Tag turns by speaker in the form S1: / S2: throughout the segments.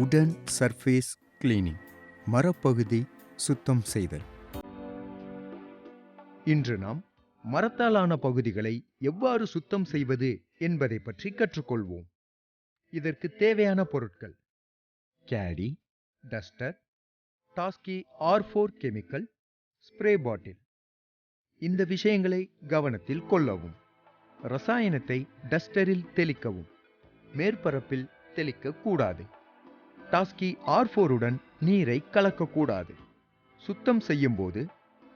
S1: உடன் surface cleaning மரப்பகுதி சுத்தம் செய்தல். இன்று நாம் மரத்தாலான பகுதிகளை எவ்வாறு சுத்தம் செய்வது என்பதை பற்றி கற்றுக்கொள்வோம். இதற்கு தேவையான பொருட்கள். கேடி duster Taski R four chemical spray bottle. இந்த விஷயங்களை கவனத்தில் கொள்ளவும். ரசாயனத்தை டஸ்டரில் தெளிக்கவும். மேற்பரப்பில் தெளிக்கக்கூடாது. டாஸ்கி ஆர் ஃபோருடன் நீரை கலக்கக்கூடாது. சுத்தம் செய்யும்போது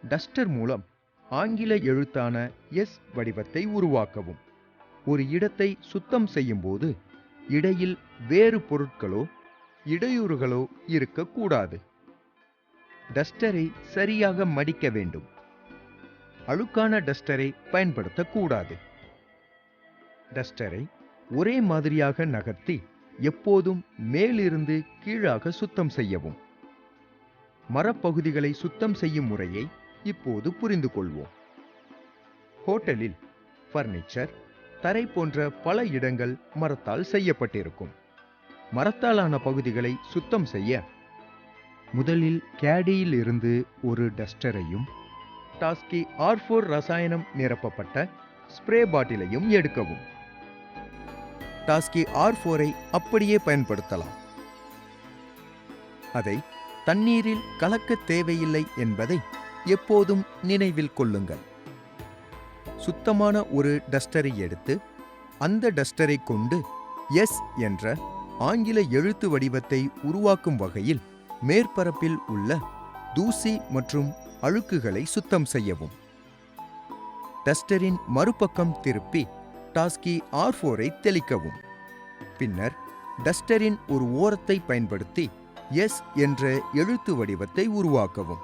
S1: டஸ்டர் மூலம் ஆங்கில எழுத்தான எஸ் வடிவத்தை உருவாக்கவும். ஒரு இடத்தை சுத்தம் செய்யும்போது இடையில் வேறு பொருட்களோ இடையூறுகளோ இருக்கக்கூடாது. டஸ்டரை சரியாக மடிக்க வேண்டும். அழுக்கான டஸ்டரை பயன்படுத்தக்கூடாது. டஸ்டரை ஒரே மாதிரியாக நகர்த்தி எப்போதும் மேலிருந்து கீழாக சுத்தம் செய்யவும். மரப்பகுதிகளை சுத்தம் செய்யும் முறையை இப்போது புரிந்து கொள்வோம் ஹோட்டலில் ஃபர்னிச்சர் தரை போன்ற பல இடங்கள் மரத்தால் செய்யப்பட்டிருக்கும். மரத்தாலான பகுதிகளை சுத்தம் செய்ய முதலில் கேடியில் இருந்து ஒரு டஸ்டரையும் டாஸ்கி ஆர்ஃபோர் ரசாயனம் நிரப்பப்பட்ட ஸ்ப்ரே பாட்டிலையும் எடுக்கவும். டாஸ்கி ஆர் ஃபோரை அப்படியே பயன்படுத்தலாம். அதை தண்ணீரில் கலக்க தேவையில்லை என்பதை எப்போதும் நினைவில் கொள்ளுங்கள். சுத்தமான ஒரு டஸ்டரை எடுத்து அந்த டஸ்டரை கொண்டு எஸ் என்ற ஆங்கில எழுத்து வடிவத்தை உருவாக்கும் வகையில் மேற்பரப்பில் உள்ள தூசி மற்றும் அழுக்குகளை சுத்தம் செய்யவும். டஸ்டரின் மறுபக்கம் திருப்பி டாஸ்கி ஆர் ஃபோரை தெளிக்கவும். பின்னர் டஸ்டரின் ஒரு ஓரத்தை பயன்படுத்தி எஸ் என்ற எழுத்து வடிவத்தை உருவாக்கவும்.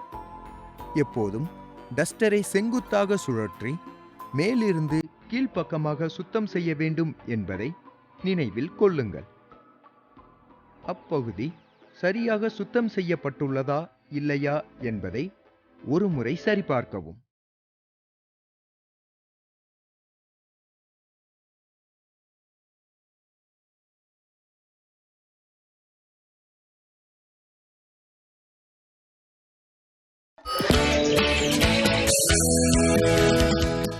S1: எப்போதும் டஸ்டரை செங்குத்தாக சுழற்றி மேலிருந்து கீழ்ப்பக்கமாக சுத்தம் செய்ய வேண்டும் என்பதை நினைவில் கொள்ளுங்கள். அப்பகுதி சரியாக சுத்தம் செய்யப்பட்டுள்ளதா இல்லையா என்பதை ஒருமுறை சரிபார்க்கவும்.